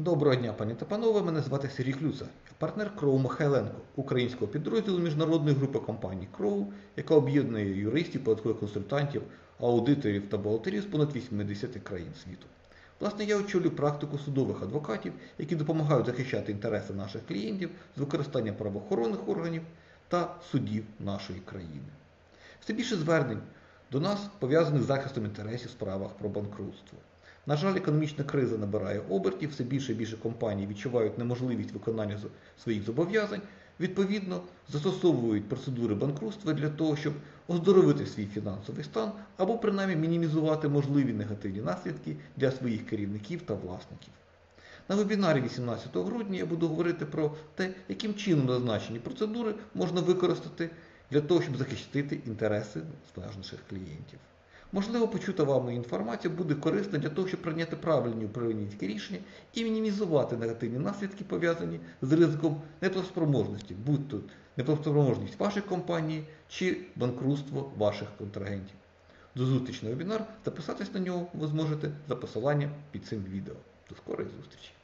Доброго дня, пані та панове. Мене звати Сергій Клюца, я партнер Кроу Михайленко, українського підрозділу міжнародної групи компаній Кроу, яка об'єднує юристів, податкових консультантів, аудиторів та бухгалтерів з понад 80 країн світу. Власне, я очолюю практику судових адвокатів, які допомагають захищати інтереси наших клієнтів з використанням правоохоронних органів та судів нашої країни. Все більше звернень до нас пов'язаних з захистом інтересів в справах про банкрутство. На жаль, економічна криза набирає обертів, все більше і більше компаній відчувають неможливість виконання своїх зобов'язань, відповідно, застосовують процедури банкрутства для того, щоб оздоровити свій фінансовий стан або принаймні мінімізувати можливі негативні наслідки для своїх керівників та власників. На вебінарі 18 грудня я буду говорити про те, яким чином назначені процедури можна використати для того, щоб захистити інтереси наших клієнтів. Можливо, почута вами інформація буде корисна для того, щоб прийняти правильні управлінські рішення і мінімізувати негативні наслідки, пов'язані з ризиком неплатоспроможності, будь то неплатоспроможність вашої компанії чи банкрутство ваших контрагентів. До зустрічі на вебінар. Записатись на нього ви зможете за посиланням під цим відео. До скорої зустрічі!